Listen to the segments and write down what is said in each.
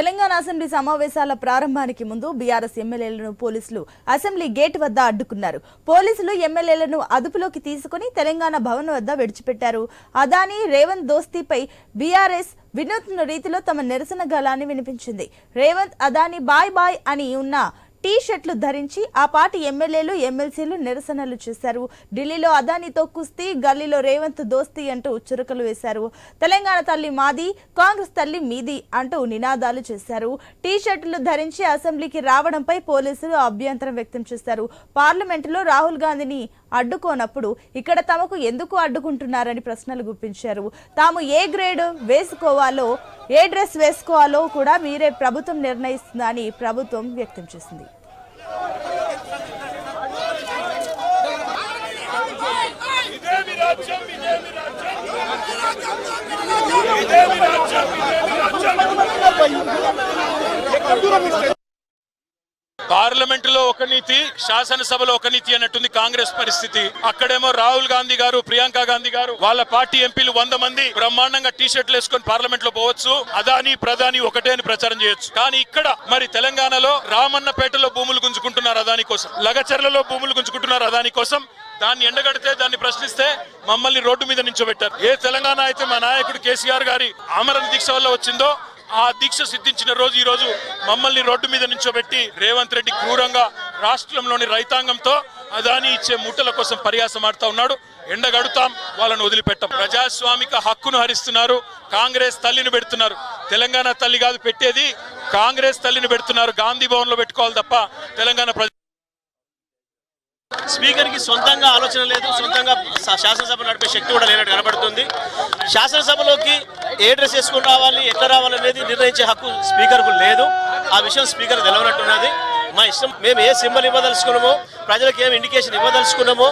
Telangana assembly సమావేశాల ప్రారంభానికి ముందు బీఆర్ఎస్ ఎమ్మెల్యేలను పోలీసులు అసెంబ్లీ గేట్ వద్ద అడ్డుకున్నారు. పోలీసులు ఎమ్మెల్యేలను అదుపులోకి తీసుకుని తెలంగాణ భవన్ వద్ద విడిచిపెట్టారు. అదానీ రేవంత్ దోస్తీపై బీఆర్ఎస్ వినూత్న రీతిలో తమ నిరసన గళాన్ని వినిపించింది. రేవంత్ అదానీ బాయ్ బాయ్ అని ఉన్న టీ షర్ట్లు ధరించి ఆ పార్టీ ఎమ్మెల్యేలు ఎమ్మెల్సీలు నిరసనలు చేశారు. ఢిల్లీలో అదానితో కుస్తీ గల్లీలో రేవంత్ దోస్తీ అంటూ చురకలు వేశారు. తెలంగాణ తల్లి మాది కాంగ్రెస్ తల్లి మీది అంటూ నినాదాలు చేశారు. టీ షర్ట్లు ధరించి అసెంబ్లీకి రావడంపై పోలీసులు అభ్యంతరం వ్యక్తం చేశారు. పార్లమెంటులో రాహుల్ గాంధీని అడ్డుకోనప్పుడు ఇక్కడ తమకు ఎందుకు అడ్డుకుంటున్నారని ప్రశ్నలు గుప్పించారు. తాము ఏ గ్రేడ్ వేసుకోవాలో ఏ డ్రెస్ వేసుకోవాలో కూడా మీరే ప్రభుత్వం నిర్ణయిస్తుందని ప్రభుత్వం వ్యక్తం చేసింది. పార్లమెంటులో ఒక నీతి శాసనసభలో ఒక నీతి అన్నట్టుంది కాంగ్రెస్ పరిస్థితి. అక్కడేమో రాహుల్ గాంధీ గారు ప్రియాంక గాంధీ గారు వాళ్ళ పార్టీ ఎంపీలు వంద మంది బ్రహ్మాండంగా టీ షర్ట్లు వేసుకొని పార్లమెంట్లో పోవచ్చు. అదాని ప్రధాని ఒకటే అని ప్రచారం చేయొచ్చు. కానీ ఇక్కడ మరి తెలంగాణలో రామన్నపేటలో భూములు గుంజుకుంటున్నారు అదాని కోసం. లగచర్లలో భూములు గుంజుకుంటున్నారు అదాని కోసం. దాన్ని ఎండగడితే దాన్ని ప్రశ్నిస్తే మమ్మల్ని రోడ్డు మీద నించోబెట్టారు. ఏ తెలంగాణ అయితే మా నాయకుడు కేసీఆర్ గారి ఆమరణ దీక్ష వల్ల వచ్చిందో ఆ దీక్ష సిద్ధించిన రోజు ఈ రోజు మమ్మల్ని రోడ్డు మీద నించోబెట్టి రేవంత్ రెడ్డి క్రూరంగా రాష్ట్రంలోని రైతాంగంతో అదాని ఇచ్చే మూటల కోసం పరిహాసం ఆడుతా ఉన్నాడు. ఎండగడుతాం వాళ్ళని వదిలిపెట్టాం. ప్రజాస్వామిక హక్కును హరిస్తున్నారు కాంగ్రెస్ తల్లిని పెడుతున్నారు. తెలంగాణ తల్లి కాదు పెట్టేది కాంగ్రెస్ తల్లిని పెడుతున్నారు. గాంధీ భవన్లో పెట్టుకోవాలి తప్ప తెలంగాణ స్పీకర్కి స్పీకర్కి సొంతంగా ఆలోచన లేదు సొంతంగా శాసనసభ నడిపే శక్తి కూడా లేనట్టు కనబడుతుంది. శాసనసభలోకి ఏ డ్రెస్ వేసుకుని రావాలి ఎట్లా రావాలి అనేది నిర్ణయించే హక్కు స్పీకర్కు లేదు. ఆ విషయం స్పీకర్ తెలవనట్టున్నది. మా ఇష్టం మేము ఏ సింబల్ ఇవ్వదలుచుకున్నామో ప్రజలకు ఏం ఇండికేషన్ ఇవ్వదలుచుకున్నామో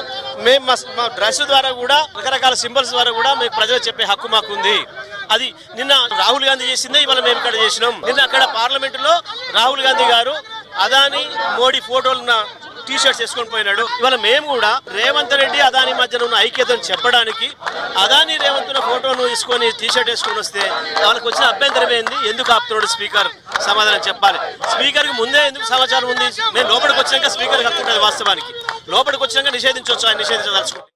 మేము మా మా డ్రెస్ ద్వారా కూడా రకరకాల సింబల్స్ ద్వారా కూడా మేము ప్రజలకు చెప్పే హక్కు మాకు ఉంది అది నిన్న రాహుల్ గాంధీ చేసిందే ఇవాళ మేము ఇక్కడ చేసినాం. నిన్న అక్కడ పార్లమెంటులో రాహుల్ గాంధీ గారు అదాని మోడీ ఫోటోలున్న టీ షర్ట్స్ వేసుకొని పోయినాడు. ఇవాళ మేము కూడా రేవంత్ రెడ్డి అదాని మధ్యన ఉన్న ఐక్యతను చెప్పడానికి అదాని రేవంత్ ఫోటోను తీసుకొని టీ షర్ట్ వేసుకొని వస్తే వాళ్ళకి వచ్చిన అభ్యంతరం ఏంది? ఎందుకు ఆపుతున్నాడు స్పీకర్? సమాధానం చెప్పాలి. స్పీకర్కి ముందే ఎందుకు సమాచారం ఉంది? మేము లోపలికి వచ్చాక స్పీకర్ హక్కు వాస్తవానికి. లోపలికి వచ్చాక నిషేధించవచ్చు ఆయన నిషేధించదలుచుకుంటే.